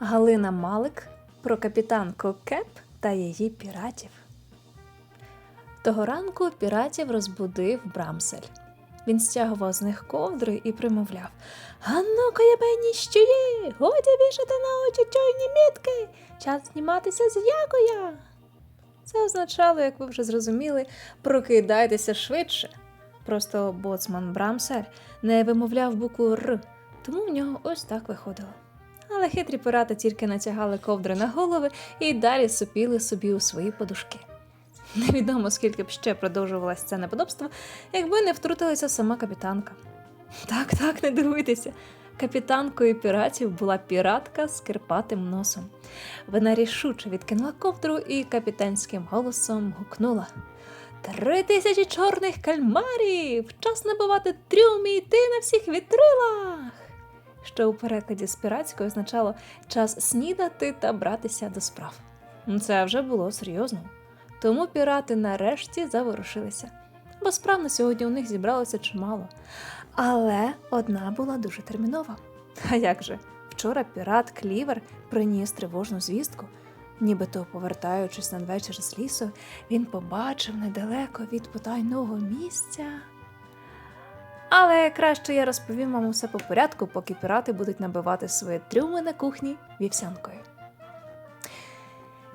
Галина Малик про капітанку Кеп та її піратів. Того ранку піратів розбудив Брамсель. Він стягував з них ковдри і примовляв Ганно каябені щуї, годі вішати на очі чойні мітки, час зніматися з якоя. Це означало, як ви вже зрозуміли, прокидайтеся швидше. Просто боцман Брамсель не вимовляв букву Р, тому в нього ось так виходило. Але хитрі пірати тільки натягали ковдри на голови і далі сопіли собі у свої подушки. Невідомо, скільки б ще продовжувалося це неподобство, якби не втрутилася сама капітанка. Так, так, не дивуйтеся. Капітанкою піратів була піратка з кирпатим носом. Вона рішуче відкинула ковдру і капітанським голосом гукнула: Три тисячі чорних кальмарів! Час набивати трюм і йти на всіх вітрилах! Що у перекладі з піратської означало час снідати та братися до справ. Це вже було серйозно. Тому пірати нарешті заворушилися, бо справ на сьогодні у них зібралося чимало. Але одна була дуже термінова. А як же? Вчора пірат Клівер приніс тривожну звістку. Нібито повертаючись надвечір з лісу, він побачив недалеко від потайного місця. Але краще я розповім вам усе по порядку, поки пірати будуть набивати свої трюми на кухні вівсянкою.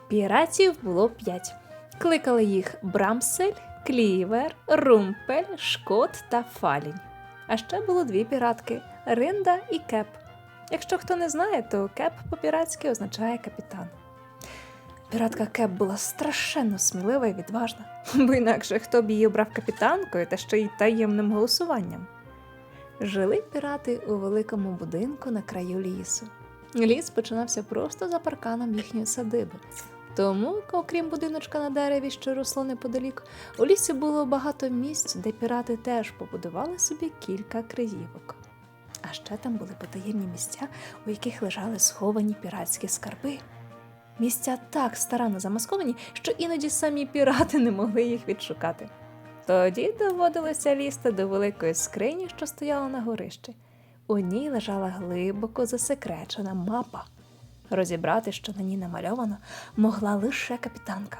Піратів було п'ять. Кликали їх Брамсель, Клівер, Румпель, Шкот та Фалінь. А ще було дві піратки Ринда і Кеп. Якщо хто не знає, то Кеп по-піратськи означає капітан. Піратка Кеп була страшенно смілива і відважна, бо інакше хто б її обрав капітанкою та ще й таємним голосуванням. Жили пірати у великому будинку на краю лісу. Ліс починався просто за парканом їхньої садиби. Тому, окрім будиночка на дереві, що росло неподалік, у лісі було багато місць, де пірати теж побудували собі кілька криївок. А ще там були потаємні місця, у яких лежали сховані піратські скарби. Місця так старанно замасковані, що іноді самі пірати не могли їх відшукати. Тоді доводилося лізти до великої скрині, що стояла на горищі. У ній лежала глибоко засекречена мапа. Розібрати, що на ній намальовано, могла лише капітанка.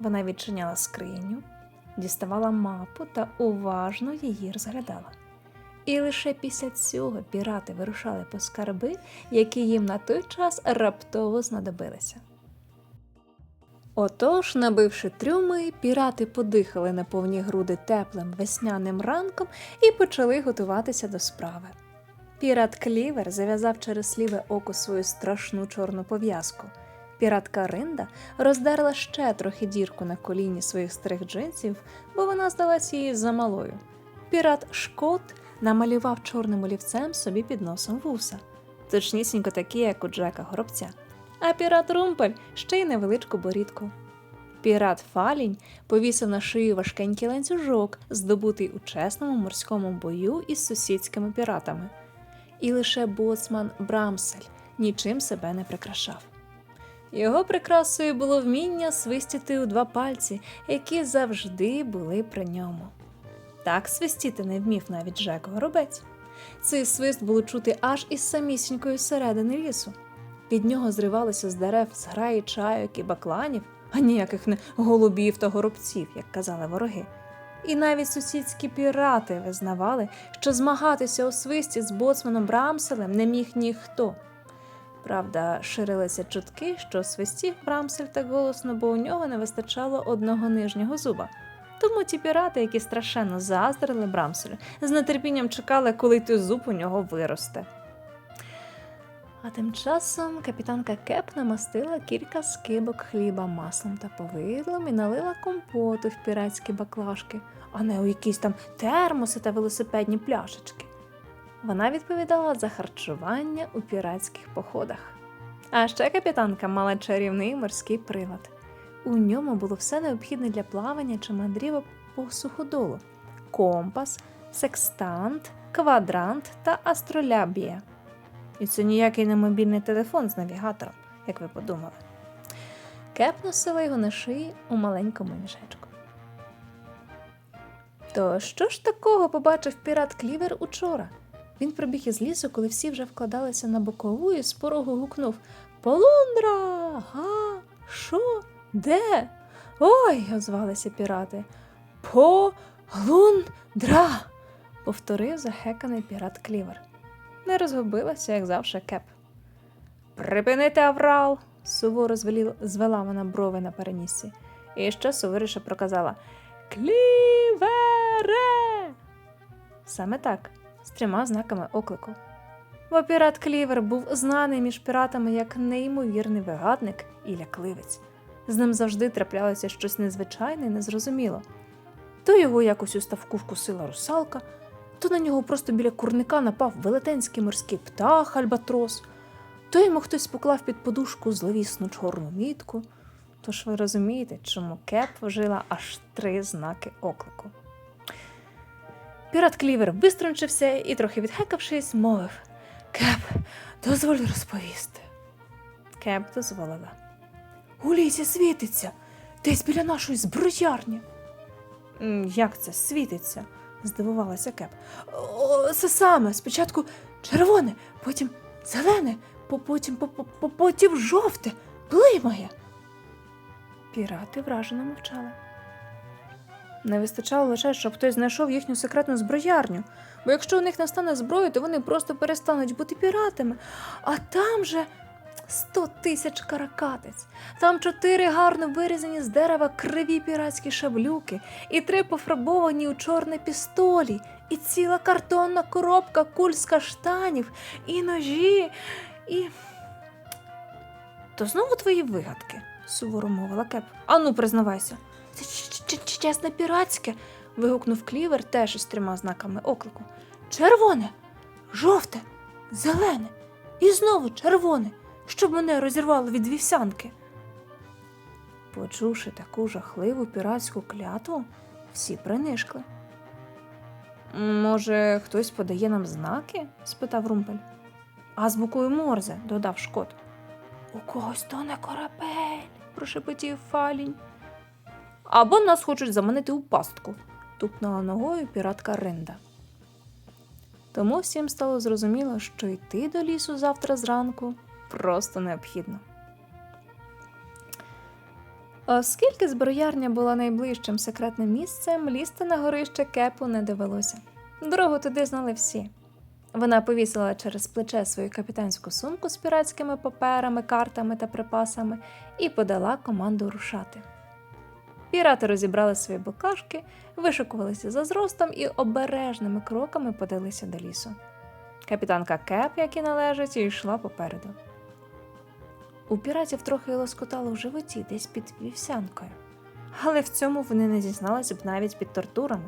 Вона відчиняла скриню, діставала мапу та уважно її розглядала. І лише після цього пірати вирушали по скарби, які їм на той час раптово знадобилися. Отож, набивши трюми, пірати подихали на повні груди теплим весняним ранком і почали готуватися до справи. Пірат Клівер зав'язав через ліве око свою страшну чорну пов'язку. Піратка Ринда роздерла ще трохи дірку на коліні своїх старих джинсів, бо вона здалась їй замалою. Пірат Шкот намалював чорним олівцем собі під носом вуса, точнісінько такі, як у Джека Горобця. А пірат Румпель ще й невеличку борідку. Пірат Фалінь повісив на шию важкенький ланцюжок, здобутий у чесному морському бою із сусідськими піратами. І лише боцман Брамсель нічим себе не прикрашав. Його прикрасою було вміння свистіти у два пальці, які завжди були при ньому. Так свистіти не вмів навіть Жек Горобець. Цей свист було чути аж із самісінької середини лісу. Від нього зривалися з дерев зграї чайок і бакланів, а ніяких не голубів та горобців, як казали вороги. І навіть сусідські пірати визнавали, що змагатися у свисті з боцманом Брамселем не міг ніхто. Правда, ширилися чутки, що свистів Брамсель так голосно, бо у нього не вистачало одного нижнього зуба. Тому ті пірати, які страшенно заздрили Брамселю, з нетерпінням чекали, коли той зуб у нього виросте. А тим часом капітанка Кеп намастила кілька скибок хліба маслом та повидлом і налила компоту в піратські баклажки, а не у якісь там термоси та велосипедні пляшечки. Вона відповідала за харчування у піратських походах. А ще капітанка мала чарівний морський прилад. У ньому було все необхідне для плавання чи мандрівок по суходолу: компас, секстант, квадрант та астролябія. І це ніякий не мобільний телефон з навігатором, як ви подумали. Кеп носила його на шиї у маленькому мішечку. То що ж такого побачив пірат Клівер учора? Він прибіг із лісу, коли всі вже вкладалися на бокову і з порогу гукнув Полундра! Га? Що? Де? Ой, озвалися пірати. Полундра! повторив захеканий пірат Клівер. Не розгубилася, як завше, кеп. Припинити аврал! суворо звеліла, звела вона брови на перенісці. І ще суворіше проказала Клівере! Саме так, з трьома знаками оклику. Бо пірат Клівер був знаний між піратами як неймовірний вигадник і лякливець. З ним завжди траплялося щось незвичайне і незрозуміло. То його якось у ставку вкусила русалка, то на нього просто біля курника напав велетенський морський птах альбатрос, то йому хтось поклав під подушку зловісну чорну мітку. Тож ви розумієте, чому Кеп вжила аж три знаки оклику. Пірат Клівер виструнчився і, трохи відхекавшись, мовив Кеп, дозволь розповісти. Кеп дозволила. У лісі світиться, десь біля нашої зброярні. Як це світиться? здивувалася Кеп. О, це саме. Спочатку червоне, потім зелене, по- потім, по- по- по- потім жовте, блимає. Пірати вражено мовчали. Не вистачало лише, щоб хтось знайшов їхню секретну зброярню, бо якщо у них не стане зброї, то вони просто перестануть бути піратами. А там же сто тисяч каракатиць, там чотири гарно вирізані з дерева криві піратські шаблюки, і три пофарбовані у чорне пістолі, і ціла картонна коробка куль з каштанів, і ножі, і. То знову твої вигадки, суворо мовила Кеп. Ану, признавайся. Це чесне піратське. вигукнув клівер теж із трьома знаками оклику. Червоне, жовте, зелене і знову червоне, щоб мене розірвало від вівсянки. Почувши таку жахливу піратську клятву, всі принишкли. Може, хтось подає нам знаки? спитав Румпель. Азбукою Морзе, додав Шкот. У когось то не корабель, прошепотів Фалінь. Або нас хочуть заманити у пастку, тупнула ногою піратка Ринда. Тому всім стало зрозуміло, що йти до лісу завтра зранку просто необхідно. Оскільки зброярня була найближчим секретним місцем, лізти на горище кепу не довелося. Дорогу туди знали всі. Вона повісила через плече свою капітанську сумку з піратськими паперами, картами та припасами і подала команду рушати. Пірати розібрали свої букашки, вишикувалися за зростом і обережними кроками подалися до лісу. Капітанка Кеп, як і належить, йшла попереду. У піратів трохи лоскотало в животі, десь під вівсянкою. Але в цьому вони не зізналися б навіть під тортурами.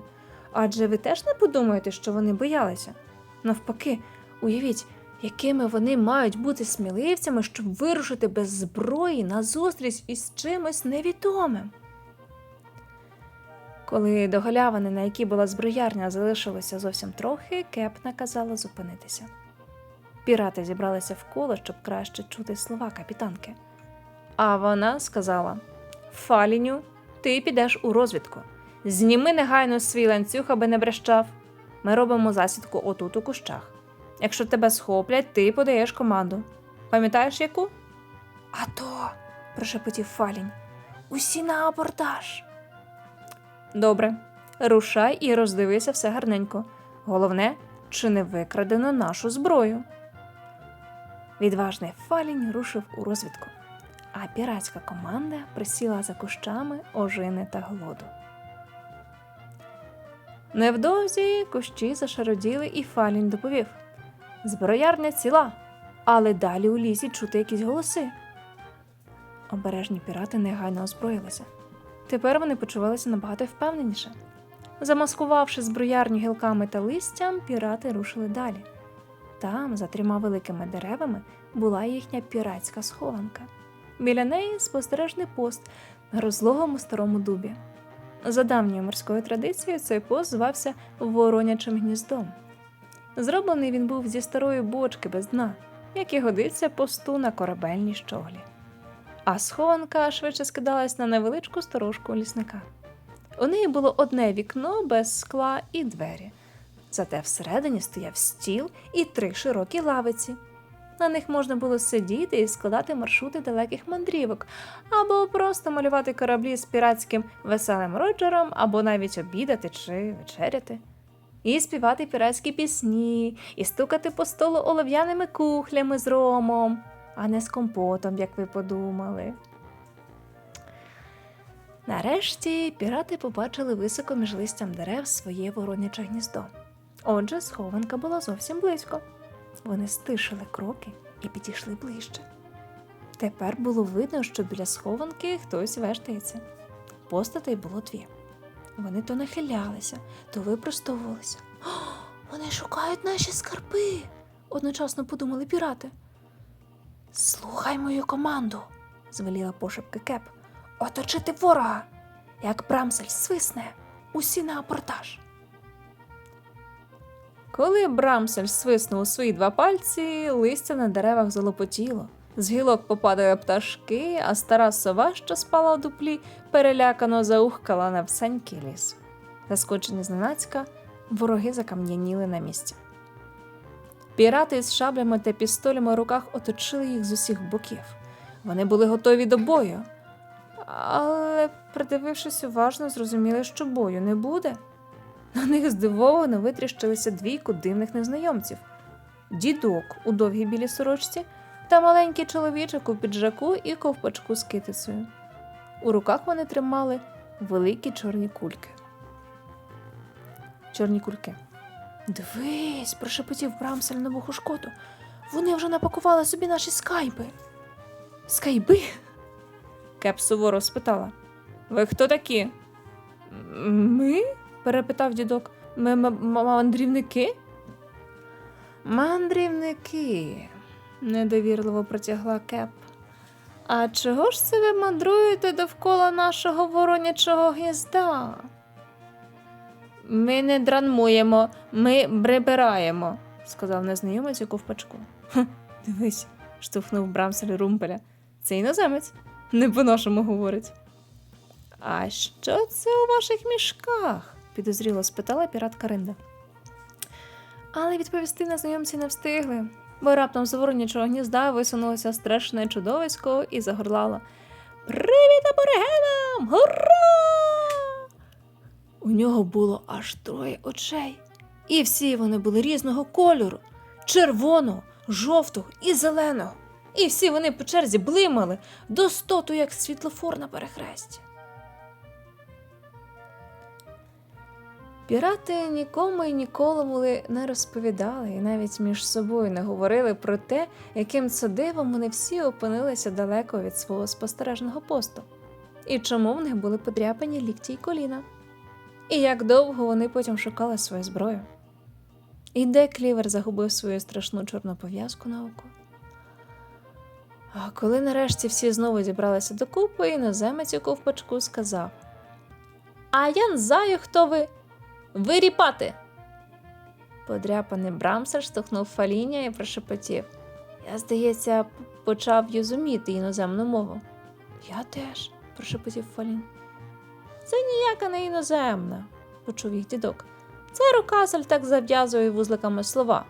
Адже ви теж не подумаєте, що вони боялися. Навпаки, уявіть, якими вони мають бути сміливцями, щоб вирушити без зброї на зустріч із чимось невідомим. Коли до галявини, на якій була зброярня, залишилося зовсім трохи, Кеп наказала зупинитися. Пірати зібралися в коло, щоб краще чути слова капітанки. А вона сказала: Фаліню, ти підеш у розвідку. Зніми негайно свій ланцюг, аби не брещав. Ми робимо засідку отут у кущах. Якщо тебе схоплять, ти подаєш команду. Пам'ятаєш яку? А то, прошепотів Фалінь, усі на абордаж. Добре, рушай і роздивися все гарненько. Головне, чи не викрадено нашу зброю. Відважний Фалінь рушив у розвідку, а піратська команда присіла за кущами ожини та голоду. Невдовзі кущі зашароділи, і Фалінь доповів: Зброярня ціла, але далі у лісі чути якісь голоси. Обережні пірати негайно озброїлися. Тепер вони почувалися набагато впевненіше. Замаскувавши зброярню гілками та листям, пірати рушили далі. Там, за трьома великими деревами, була їхня піратська схованка. Біля неї спостережний пост на розлогому старому дубі. За давньою морською традицією, цей пост звався Воронячим гніздом. Зроблений він був зі старої бочки без дна, як і годиться посту на корабельній щоглі. А схованка швидше скидалась на невеличку сторожку лісника. У неї було одне вікно без скла і двері. Зате всередині стояв стіл і три широкі лавиці. На них можна було сидіти і складати маршрути далеких мандрівок, або просто малювати кораблі з піратським веселим Роджером, або навіть обідати чи вечеряти. І співати піратські пісні, і стукати по столу олов'яними кухлями з ромом, а не з компотом, як ви подумали. Нарешті пірати побачили високо між листям дерев своє вороняче гніздо. Отже, схованка була зовсім близько. Вони стишили кроки і підійшли ближче. Тепер було видно, що біля схованки хтось вештається. Постатей було дві. Вони то нахилялися, то випростовувалися. «О, вони шукають наші скарби, одночасно подумали пірати. Слухай мою команду, звеліла пошепки Кеп. Оточити ворога. Як Брамсель свисне, усі на апортаж. Коли Брамсель свиснув свої два пальці, листя на деревах залопотіло. З гілок попадали пташки, а стара сова, що спала у дуплі, перелякано заухкала на всенький ліс. Заскочені зненацька, вороги закам'яніли на місці. Пірати з шаблями та пістолями в руках оточили їх з усіх боків. Вони були готові до бою, але, придивившись уважно, зрозуміли, що бою не буде. На них здивовано витріщилися двійку дивних незнайомців: дідок у довгій білій сорочці та маленький чоловічок у піджаку і ковпачку з китицею. У руках вони тримали великі чорні кульки. Чорні кульки. Дивись, прошепотів Брамсель на вухо шкоту. Вони вже напакували собі наші скайби. Скайби? Кеп суворо спитала. Ви хто такі? Ми? Перепитав дідок. Ми мандрівники? Мандрівники, недовірливо протягла Кеп. А чого ж це ви мандруєте довкола нашого воронячого гнізда? Ми не дранмуємо, ми прибираємо, сказав незнайомець у ковпачку. «Хм, Дивись, штовхнув Брамсель румпеля. Це іноземець, не по-нашому говорить. А що це у ваших мішках? Підозріло спитала піратка Ринда. Але відповісти незнайомці не встигли, бо раптом з воронячого гнізда висунулося страшне чудовисько і загорлало Привіт аборигенам! Гура! У нього було аж троє очей, і всі вони були різного кольору червоного, жовтого і зеленого. І всі вони по черзі блимали до стоту, як світлофор на перехресті. Пірати нікому і ніколи не розповідали і навіть між собою не говорили про те, яким це дивом вони всі опинилися далеко від свого спостережного посту, і чому в них були подряпані лікті й коліна, і як довго вони потім шукали свою зброю. І де клівер загубив свою страшну чорну пов'язку на око. А коли нарешті всі знову зібралися докупи, іноземець у ковпачку сказав: А я не знаю, хто ви. Виріпати. Подряпаний Брамсер штовхнув фаління і прошепотів. Я, здається, почав юзуміти іноземну мову. Я теж, прошепотів Фалін. Це ніяка не іноземна, почув їх дідок. Це Рокасель так зав'язує вузликами слова.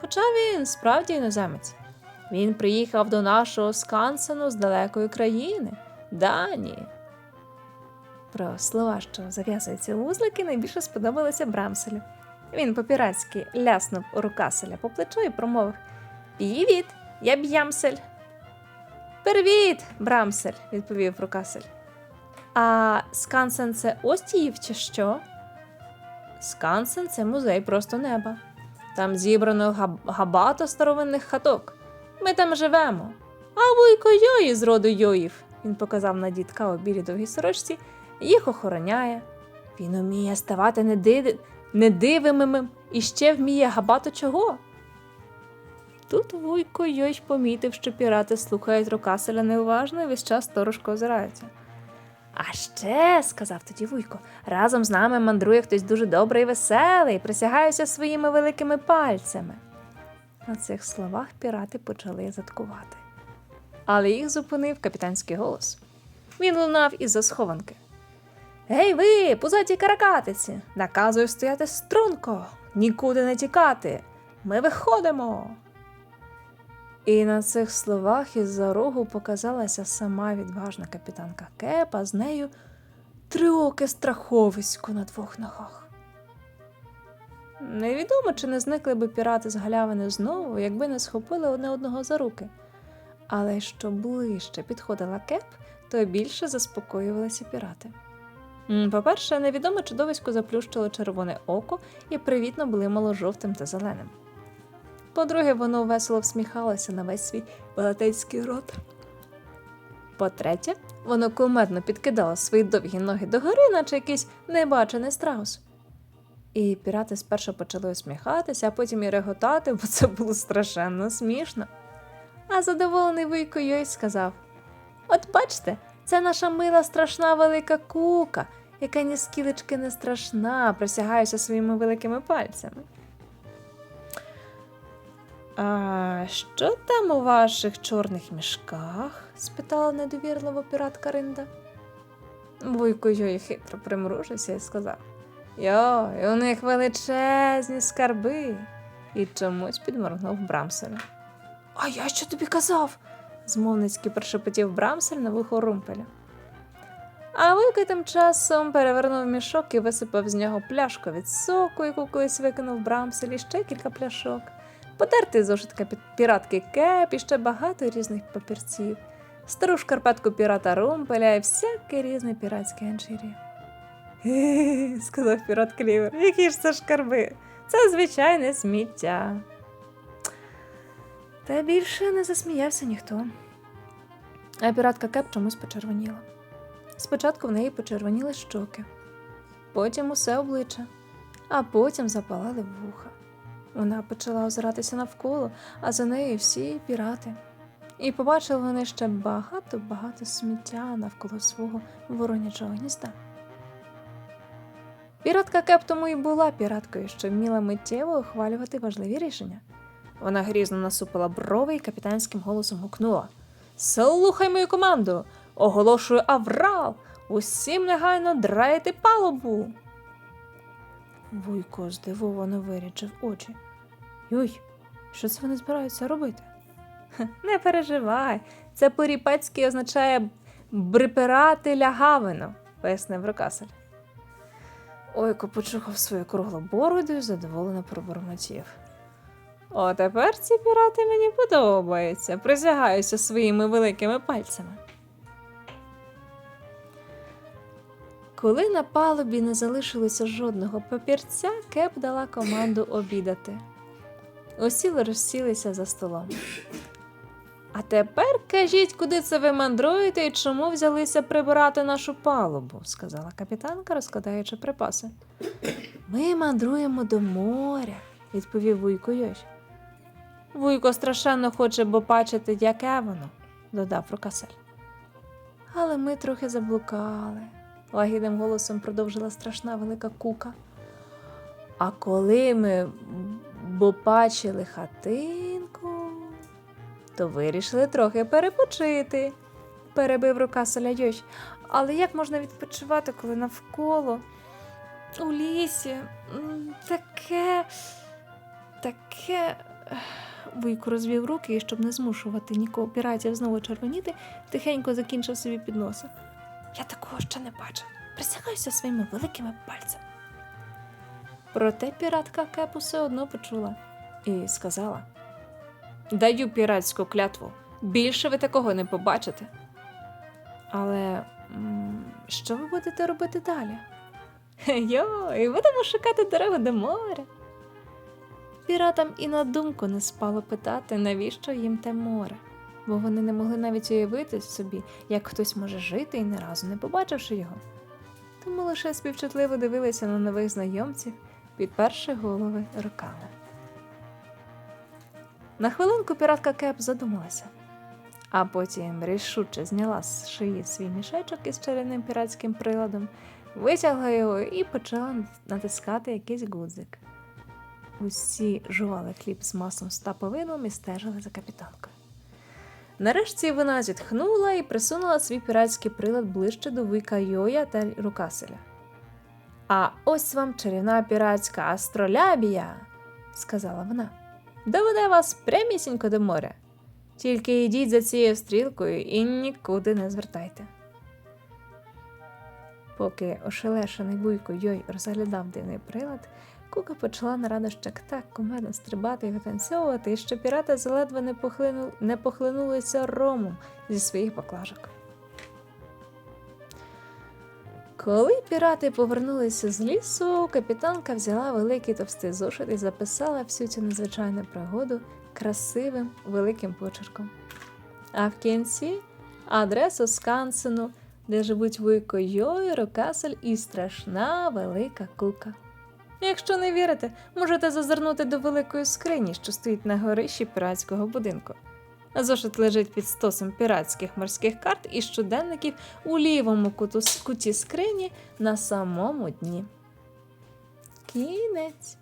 Хоча він справді іноземець. Він приїхав до нашого Скансену з далекої країни, Данії. Про слова, що зав'язуються вузлики, найбільше сподобалося Брамселю. Він по-піратськи ляснув Рукаселя по плечу і промовив Привіт, я Б'ямсель. Привіт, Брамсель, відповів Рукасель. А Скансен це Остіїв чи що? Скансен це музей просто неба. Там зібрано габ- габато старовинних хаток. Ми там живемо. А вуйко Йої з роду Йоїв, він показав на дідка у білій довгій сорочці, їх охороняє. Він уміє ставати неди... недивимим і ще вміє габато чого. Тут вуйко Йой помітив, що пірати слухають Рокаселя неуважно і весь час сторожко озираються. А ще, сказав тоді Вуйко, разом з нами мандрує хтось дуже добрий і веселий, присягаюся своїми великими пальцями. На цих словах пірати почали заткувати. Але їх зупинив капітанський голос. Він лунав із-за схованки. Гей ви, пузаті каракатиці, наказую стояти струнко. нікуди не тікати. Ми виходимо. І на цих словах із-за рогу показалася сама відважна капітанка Кеп, а з нею триоке страховисько на двох ногах. Невідомо, чи не зникли би пірати з галявини знову, якби не схопили одне одного за руки. Але що ближче підходила кеп, то більше заспокоювалися пірати. По-перше, невідоме чудовисько заплющило червоне око і привітно блимало жовтим та зеленим. По-друге, воно весело всміхалося на весь свій велетенський рот. По-третє, воно кумедно підкидало свої довгі ноги догори, наче якийсь небачений страус. І пірати спершу почали усміхатися, а потім і реготати, бо це було страшенно смішно. А задоволений вуйко Йой сказав: От бачите, це наша мила страшна велика кука, яка ні скілечки не страшна, присягаюся своїми великими пальцями. А що там у ваших чорних мішках? спитала недовірливо піратка Ринда. Вуйко Йой хитро примружився і сказав: Йой, у них величезні скарби. І чомусь підморгнув Брамселю. А я що тобі казав? Змовницьки прошепотів Брамсель на вухо румпеля. А Вуйко тим часом перевернув мішок і висипав з нього пляшку від соку, яку колись викинув Брамсель, і ще кілька пляшок, потертий зошитка під піратки Кеп і ще багато різних папірців, стару шкарпетку пірата Румпеля і всяке різне піратське ганчір'я. Сказав пірат Клівер, які ж це шкарби? Це звичайне сміття. Та більше не засміявся ніхто. А піратка Кеп чомусь почервоніла. Спочатку в неї почервоніли щоки, потім усе обличчя, а потім запалали вуха. Вона почала озиратися навколо, а за нею всі пірати. І побачили вони ще багато-багато сміття навколо свого воронячого гнізда. Піратка Кеп тому і була піраткою, що вміла миттєво ухвалювати важливі рішення. Вона грізно насупила брови і капітанським голосом гукнула: Слухай мою команду! Оголошую аврал! Усім негайно драйте палубу. Вуйко здивовано вирічив очі. Юй, що це вони збираються робити? Не переживай, це по-ріпецьки означає брипирати лягавину, пояснив Рокасель. Ойко почухав свою круглу бороду і задоволено пробормотів. О, тепер ці пірати мені подобаються, присягаюся своїми великими пальцями. Коли на палубі не залишилося жодного папірця, Кеп дала команду обідати. Усі розсілися за столом. А тепер кажіть, куди це ви мандруєте і чому взялися прибирати нашу палубу, сказала капітанка, розкладаючи припаси. Ми мандруємо до моря, відповів Вуйко Йось. Вуйко страшенно хоче побачити, яке воно, додав Рокасель. Але ми трохи заблукали, лагідним голосом продовжила страшна велика кука. А коли ми побачили хатинку, то вирішили трохи перепочити, перебив Рокаселя Йось. Але як можна відпочивати, коли навколо у лісі таке, таке. Вуйко розвів руки і, щоб не змушувати нікого піратів знову червоніти, тихенько закінчив собі під носа. Я такого ще не бачив. Присягаюся своїми великими пальцями. Проте піратка Кеп усе одно почула і сказала: Даю піратську клятву. Більше ви такого не побачите. Але що ви будете робити далі? Йой, будемо шукати дорогу до моря. Піратам і на думку не спало питати, навіщо їм те море, бо вони не могли навіть уявити собі, як хтось може жити і не разу не побачивши його. Тому лише співчутливо дивилися на нових знайомців, підперши голови руками. На хвилинку піратка Кеп задумалася, а потім рішуче зняла з шиї свій мішечок із чарівним піратським приладом, витягла його і почала натискати якийсь гудзик. Усі жували хліб з маслом з таповином і стежили за капітанкою. Нарешті вона зітхнула і присунула свій піратський прилад ближче до вуйка Йоя та Рукаселя. А ось вам чарівна піратська астролябія, сказала вона. Доведе вас прямісінько до моря. Тільки йдіть за цією стрілкою і нікуди не звертайте. Поки ошелешений вуйко Йой розглядав дивний прилад, Кука почала на радощах так кумедно стрибати і витанцьовувати, що пірати заледве не, похлину... не похлинулися ромом зі своїх баклажок. Коли пірати повернулися з лісу, капітанка взяла великий товстий зошит і записала всю цю незвичайну пригоду красивим великим почерком. А в кінці адресу Скансену, де живуть Вуйко Йой, Рокасель і страшна велика кука. Якщо не вірите, можете зазирнути до великої скрині, що стоїть на горищі піратського будинку. Зошит лежить під стосом піратських морських карт і щоденників у лівому куту, куті скрині на самому дні. Кінець.